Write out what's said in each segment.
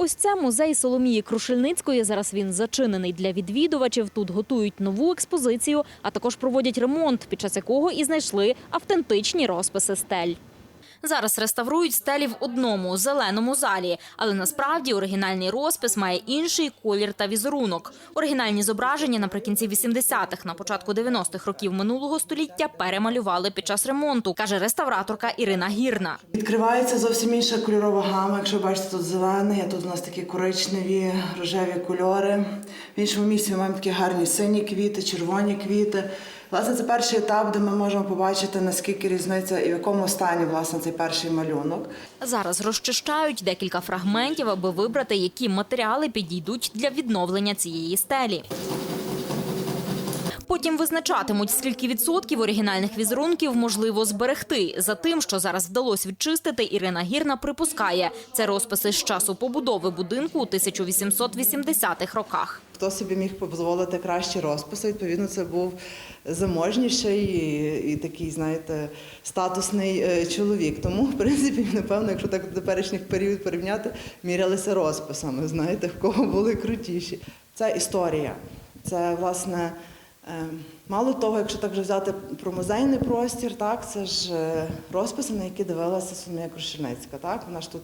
Ось це музей Соломії Крушельницької. Зараз він зачинений для відвідувачів. Тут готують нову експозицію, а також проводять ремонт, під час якого і знайшли автентичні розписи стель. Зараз реставрують стелі в одному зеленому залі, але насправді оригінальний розпис має інший колір та візерунок. Оригінальні зображення наприкінці 80-х, на початку 90-х років минулого століття перемалювали під час ремонту, каже реставраторка Ірина Гірна. Відкривається зовсім інша кольорова гама. Якщо бачите, тут зелений, а тут у нас такі коричневі, рожеві кольори. В іншому місці ми маємо такі гарні сині квіти, червоні квіти. Власне, це перший етап, де ми можемо побачити, наскільки різниця і в якому стані власне цей перший малюнок. Зараз розчищають декілька фрагментів, аби вибрати, які матеріали підійдуть для відновлення цієї стелі. Потім визначатимуть, скільки відсотків оригінальних візерунків можливо зберегти. За тим, що зараз вдалося відчистити, Ірина Гірна припускає, це розписи з часу побудови будинку у 1880-х роках. Хто собі міг дозволити кращі розписи, відповідно, це був заможніший і, і такий, знаєте, статусний е, чоловік. Тому, в принципі, напевно, якщо так теперішніх період порівняти, мірялися розписами, знаєте, в кого були крутіші. Це історія. Це, власне, мало того, якщо так вже взяти про музейний простір, так, це ж е, розписи, на які дивилася Соломія Крушельницька. Так? Вона ж тут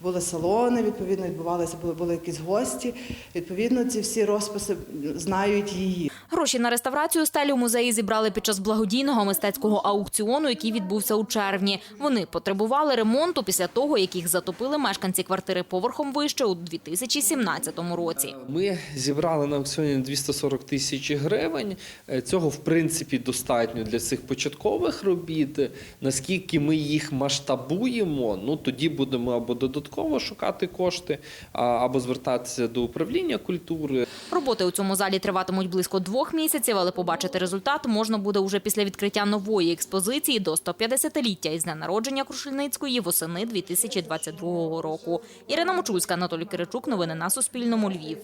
були салони, відповідно, відбувалися, були, були якісь гості. Відповідно, ці всі розписи знають її. Гроші на реставрацію стелі у музеї зібрали під час благодійного мистецького аукціону, який відбувся у червні. Вони потребували ремонту після того, як їх затопили мешканці квартири поверхом вище у 2017 році. Ми зібрали на аукціоні 240 тисяч гривень. Е, Цього в принципі достатньо для цих початкових робіт. Наскільки ми їх масштабуємо, ну тоді будемо або додатково шукати кошти, або звертатися до управління культури. Роботи у цьому залі триватимуть близько двох місяців, але побачити результат можна буде уже після відкриття нової експозиції до 150-ліття із дня народження Крушельницької восени 2022 року. Ірина Мочульська, Анатолій Киричук. Новини на Суспільному. Львів.